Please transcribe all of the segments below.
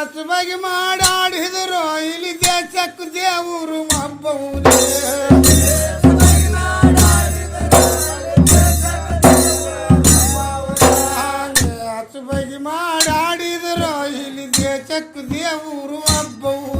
ಸಾಸುವಾಗಿ ಮಾಡಾಡಿದರು ಇಲ್ಲಿ ದೇಶಕ್ಕೂ ದೇವರು ಹಬ್ಬವೇ ಹಸುಬಾಗಿ ಮಾಡಾಡಿದರು. ಇಲ್ಲಿ ದೇಶಕ್ಕೂ ದೇವರು ಹಬ್ಬವು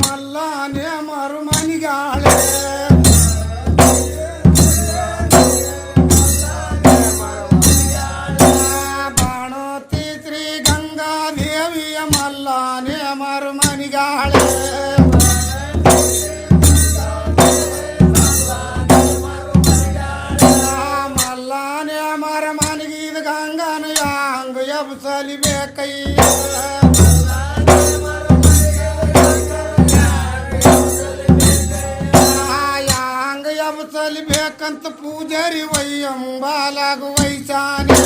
మల్లానే మరుమణిగాలే ಕಂತ ಪೂಜಾರಿ ವೈ ಅಂಬಾಲಾಗು ವೈಸಾನೇ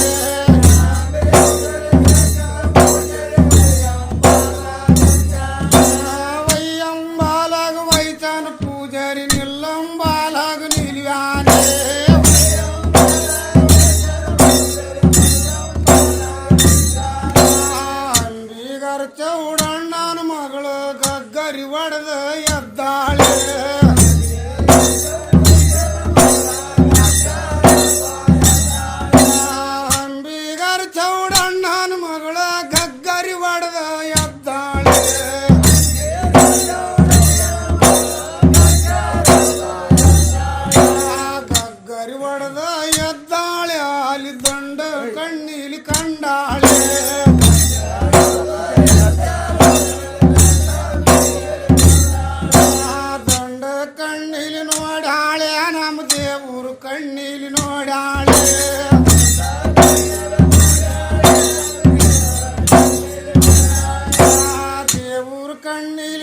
കണ്ണിൽ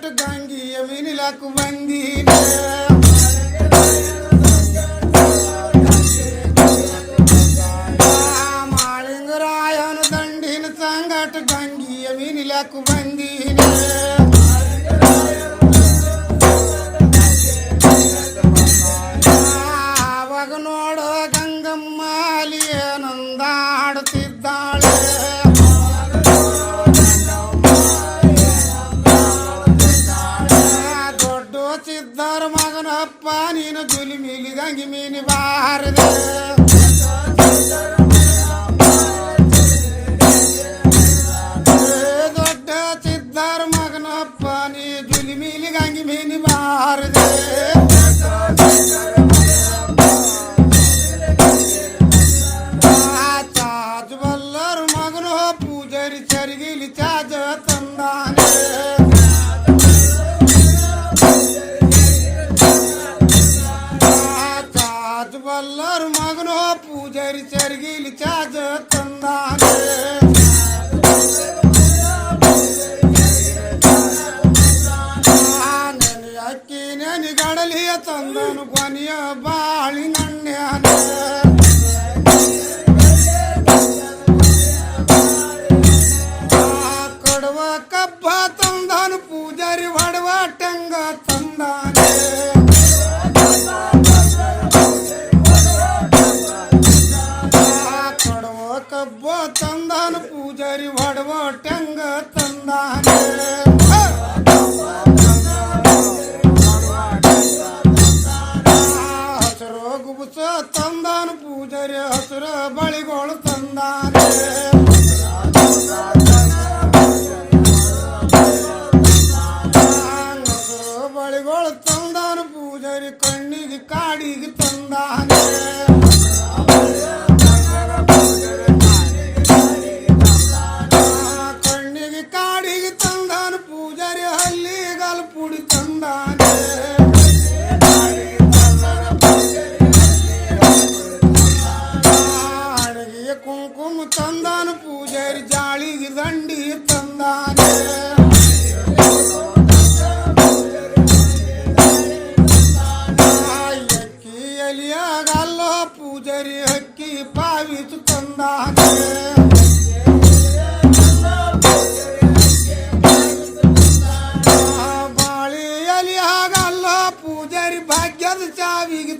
సంగటు గంగియ మినిలకు వంగినా మాళింగు రాయను దండిని సంగటు గంగియ మినిలకు వంగినా ಹಚ್ಚಿದ್ದಾರ ಮಗನ ಅಪ್ಪ, ನೀನು ಜುಲಿ ಮೀಲಿದಂಗೆ ಮೀನಿ ಬಾರದೆ. ದೊಡ್ಡ ಹಚ್ಚಿದ್ದಾರ ಮಗನ ನೀ ಜುಲಿ ಮೀಲಿಗಂಗೆ ಮೀನಿ ಬಾರದೆ. వల్లరు మగనో పూజరి చెరిగిలి చాజతుందానే నేను గడలియ తందను కొనియ బాళి నన్నే కబ్బ తందాను పూజారి వడవాటంగా తందానే ಪೂಜಾರಿ ಹೊಡವ ಟಂಗ ತಂದಾನೆ. பால் பூடி தந்தான்?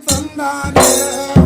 i fanane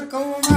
他高中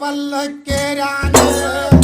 പല്ലക്കേരാണ്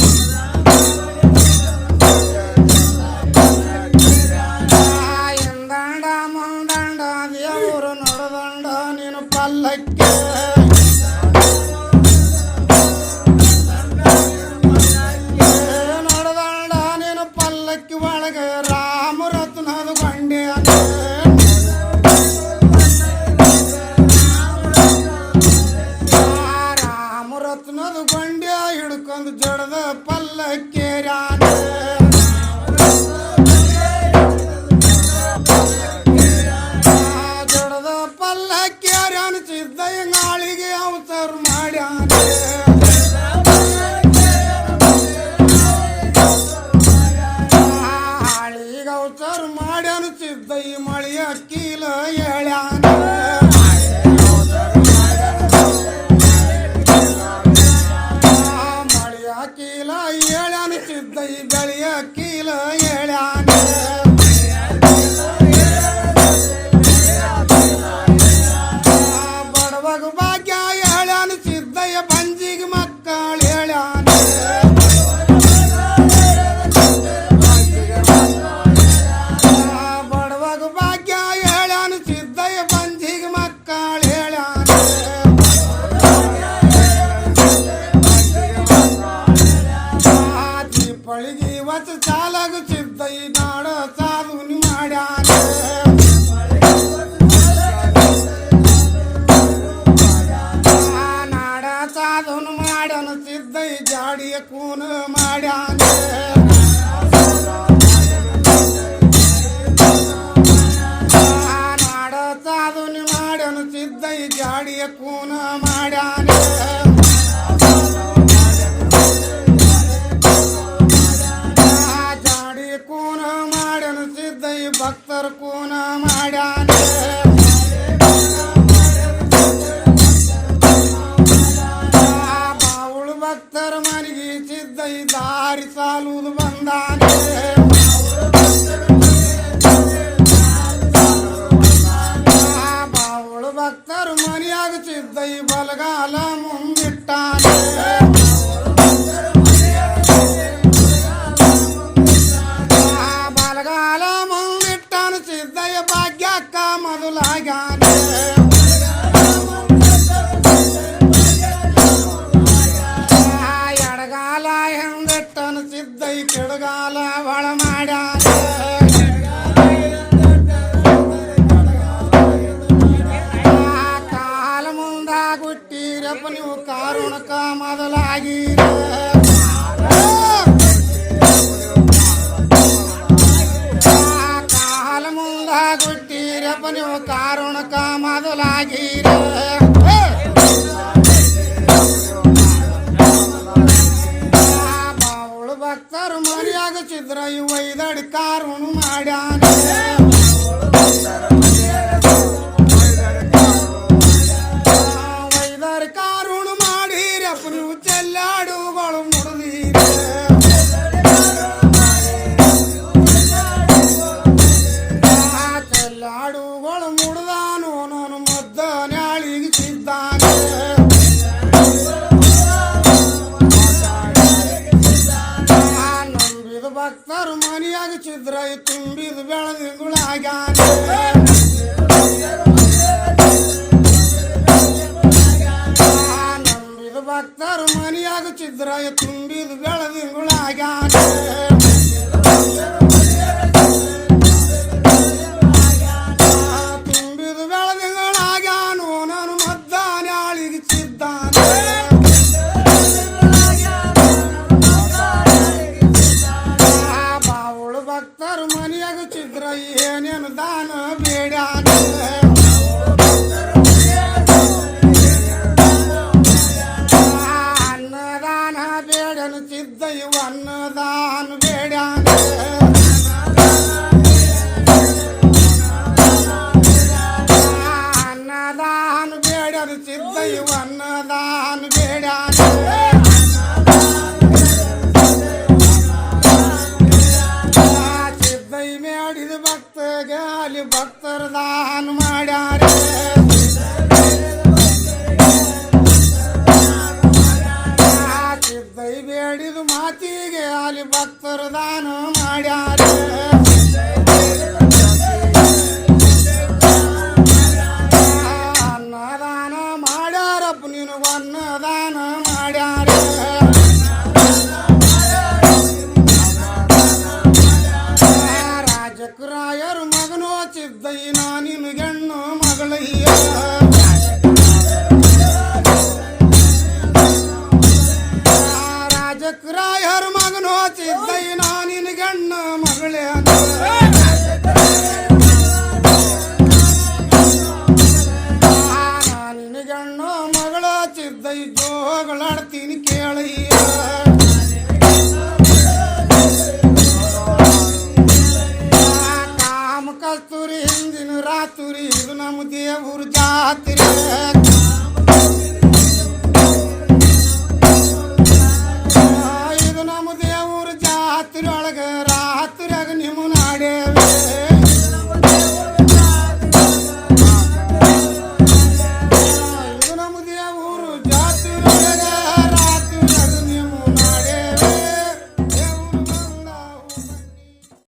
ಮಾಡನು ಸಿದ್ದೈ ಜಾಡಿಯ ಕೂನ ಮಾಡ್ಯಾನ ನಾಡತಾದು ಮಾಡ್ಯಾನ ಸಿದ್ದೈ ಜಾಡಿಯ ಕೂನ ಮಾಡ್ಯಾ வந்தான் திராய தும்பி இது வேளது 真没有啊 ಅನ್ನದಾನ Atriz